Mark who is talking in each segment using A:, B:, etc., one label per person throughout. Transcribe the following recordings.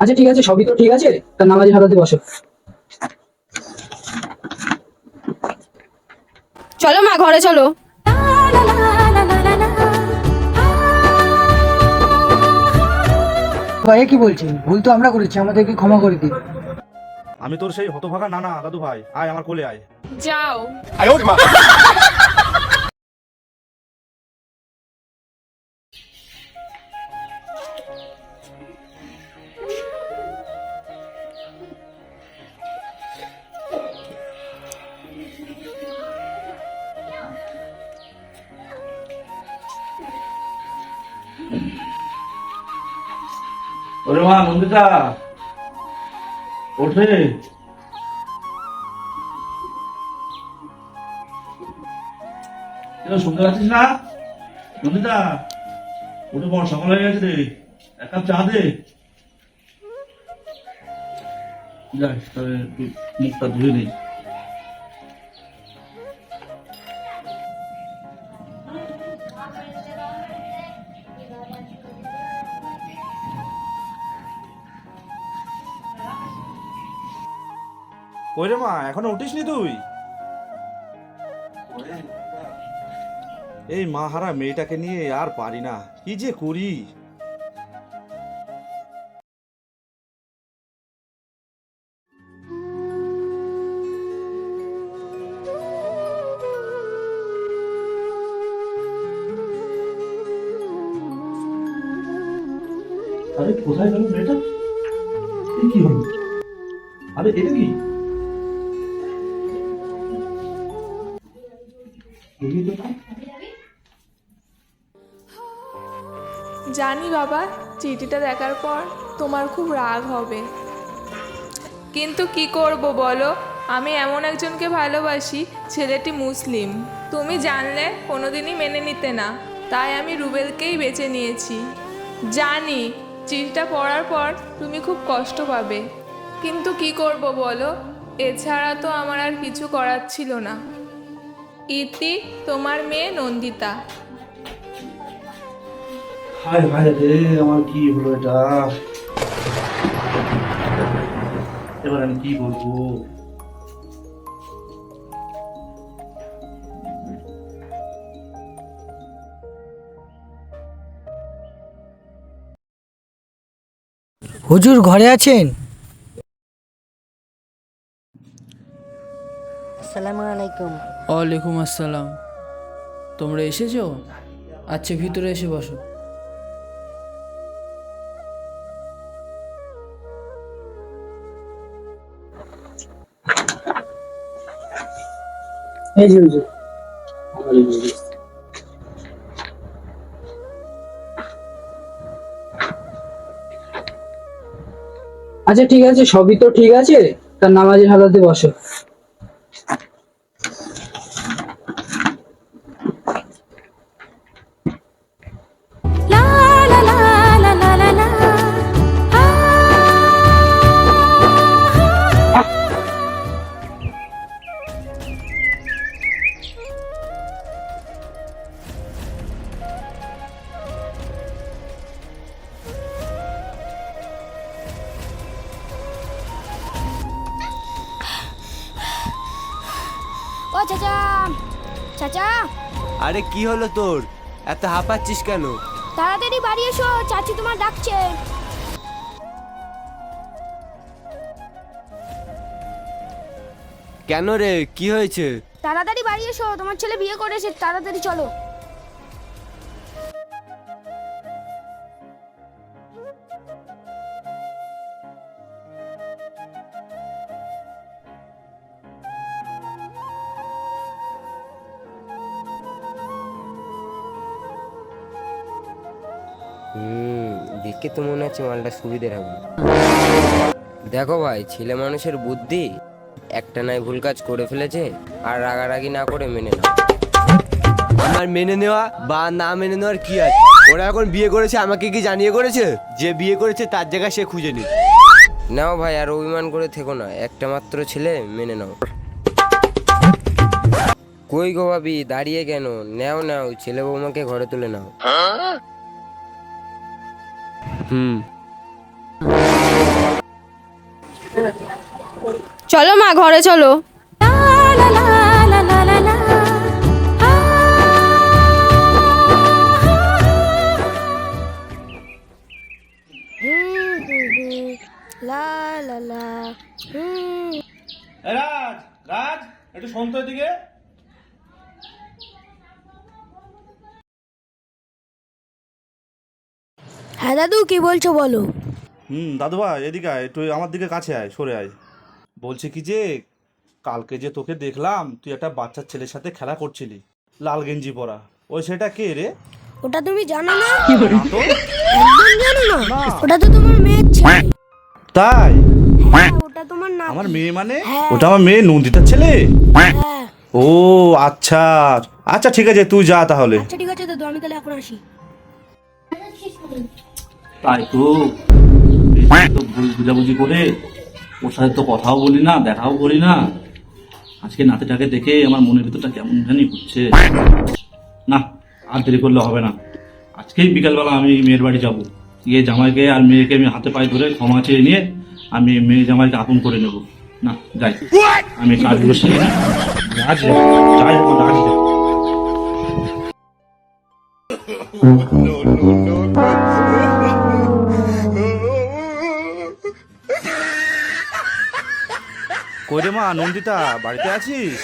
A: আচ্ছা ঠিক আছে সবই তো ঠিক আছে? তার নামাজের হারাতে বসো।
B: চলো মা ঘরে চলো।
C: ভাই কি বলছেন? ভুল তো আমরা করেছি আমাদেরকে ক্ষমা করে দিন।
D: আমি তোর সেই হতভাগা নানা দাদু ভাই আয় আমার কোলে আয়।
B: যাও।
D: ওরে মা নন্দিতা ওঠে। শুনতে পাচ্ছিস না? নন্দিতা উঠে পড় সকাল হয়ে গেছে রে। এক কাপ চা দে। যাই একটু মুখটা ধুয়ে নেই কই রে মা, এখনও উঠিসনি তুই? এই মা হারা মেয়েটাকে নিয়ে আর পারি না, কি যে করি? আরে কোথায় গেল মেয়েটা? কি হলো? আরে এটা কি?
E: জানি বাবা, চিঠিটা দেখার পর তোমার খুব রাগ হবে। কিন্তু কি করব বলো? আমি এমন একজনকে ভালোবাসি, ছেলেটি মুসলিম। তুমি জানলে কোনোদিনই মেনে নিতে না। তাই আমি রুবেলকেই বেছে নিয়েছি। জানি, চিঠিটা পড়ার পর তুমি খুব কষ্ট পাবে। কিন্তু কি করব বলো? এছাড়া তো আমার আর কিছু করার ছিল না। ইতি তোমার মেয়ে নন্দিতা।
D: হায় হায় রে আমার কি হলো এটা? এবার আমি কি বলব?
C: হুজুর ঘরে আছেন?
F: আসসালামু আলাইকুম।
G: ওয়ালাইকুম আসসালাম। তোমরা এসেছ? আচ্ছা ভিতরে এসে বসো।
A: এই যে। আচ্ছা ঠিক আছে সবই তো ঠিক আছে। তার নামাজের হারাতে বসো।
B: চাচা চাচা।
H: আরে কি হলো তোর? এত হাঁপাচ্ছিস কেন?
B: তাড়াতাড়ি বাড়ি এসো চাচি তোমার ডাকছে।
H: কেন রে? কি হয়েছে?
B: তাড়াতাড়ি বাড়ি এসো তোমার ছেলে বিয়ে করেছে তাড়াতাড়ি চলো।
H: হুম দেখে তো মনে হচ্ছে মালটা সুবিধের হবে। দেখো ভাই ছেলে মানুষের বুদ্ধি একটা নাই ভুল কাজ করে ফেলেছে আর রাগারাগি না করে মেনে নাও। আমার মেনে নেওয়া বা না মেনে নেওয়ার কি আছে? ওরা এখন বিয়ে করেছে আমাকে কি জানিয়ে করেছে? যে বিয়ে করেছে তার জায়গায় সে খুঁজে নি নাও ভাই আর অভিমান করে থেকো না একটা মাত্র ছেলে মেনে নাও। কই গো ভাবি দাঁড়িয়ে কেন? নাও নাও ছেলে বৌমাকে ঘরে তুলে নাও। হুম
B: চলো মা ঘরে চলো।
D: রাজ রাজ একটু শোন তো এদিকে।
B: হ্যাঁ দাদু কি বলছো বলো?
D: হুম দাদু ভাই এদিকে আয় তুই আমার দিকে কাছে আয় সরে আয়। বলছি কি যে কালকে যে তোকে দেখলাম তুই একটা বাচ্চার ছেলের সাথে খেলা করছিলি লাল গেঞ্জি পরা। ওই সেটা কে রে?
B: ওটা তুমি জানো না? একদম জানো না? ওটা তো তোমার মেয়ের ছেলে।
D: তাই?
B: হ্যাঁ, ওটা তোমার না
D: আমার মেয়ে মানে?
B: হ্যাঁ।
D: ওটা আমার মেয়ে নন্দিতার ছেলে?
B: হ্যাঁ।
D: ও আচ্ছা। আচ্ছা ঠিক আছে তুই যা তাহলে।
B: আচ্ছা ঠিক আছে দাদু আমি তাহলে এখন আসি।
D: তাই তো বুঝাবুঝি করে ওর সাথে তো কথাও বলি না দেখাও করি না আজকে নাতিটাকে দেখে আমার মনের ভিতরটা কেমন জানি হচ্ছে না আর দেরি করলে হবে না আজকেই বিকালবেলা আমি মেয়ের বাড়ি যাব গিয়ে জামাইকে আর মেয়েকে আমি হাতে পায়ে ধরে ক্ষমা চেয়ে নিয়ে আমি মেয়ে জামাইকে আপন করে নেব না যাই আমি নিই। আজ যাই কই রে মা নন্দিতা বাড়িতে আছিস?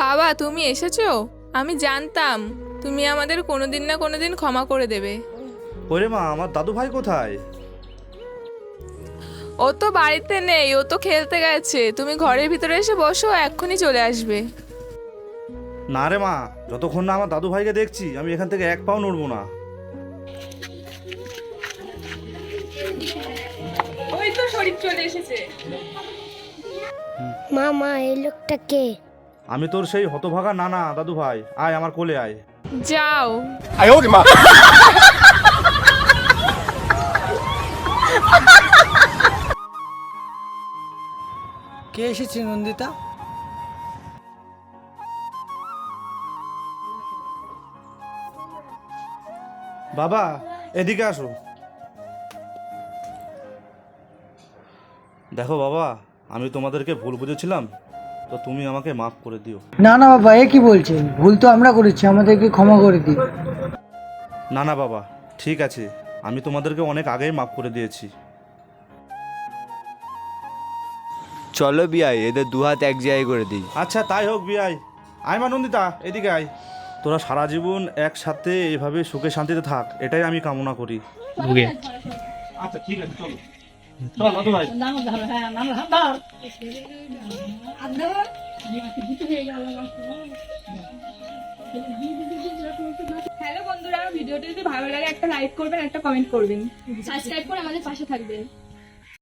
E: বাবা তুমি এসেছ? আমি জানতাম তুমি আমাদের কোনোদিন না কোনোদিন ক্ষমা করে দেবে।
D: কই রে মা আমার দাদু ভাই কোথায়?
E: ও তো বাড়িতে নেই ও তো খেলতে গেছে। তুমি ঘরের ভিতরে এসে বসো এক্ষুনি চলে আসবে।
D: না রে মা যতক্ষণ না আমার দাদু ভাইকে দেখছি আমি এখান থেকে এক পাও নড়বো না।
E: ওই তো শরীর চলে এসেছে।
B: মামা এই লোকটা কে?
D: আমি তোর সেই হতভাগা নানা দাদু ভাই। আয় আমার কোলে আয়।
E: যাও।
C: কে এসেছে নন্দিতা?
D: বাবা এদিকে আসো। দেখো বাবা আমি তোমাদেরকে ভুল বুঝেছিলাম তো তুমি আমাকে মাফ করে দিও।
C: না না বাবা এ কি বলছে? ভুল তো আমরা করেছি আমাদেরকে ক্ষমা করে দিন
D: না না বাবা ঠিক আছে আমি তোমাদেরকে অনেক আগেই মাফ করে দিয়েছি।
F: চলো বিয়াই এদের দুহাত এক জায়গায় করে দিই।
D: আচ্ছা তাই হোক বিয়াই আয় মা নন্দিতা এদিকে আয়। তোরা সারা জীবন একসাথে এভাবে সুখে শান্তিতে থাক এটাই আমি কামনা করি। আচ্ছা ঠিক আছে চলো।
E: হ্যালো বন্ধুরা ভিডিওটি যদি ভালো লাগে একটা লাইক করবেন, একটা কমেন্ট করবেন।
B: সাবস্ক্রাইব করে আমাদের পাশে থাকবেন।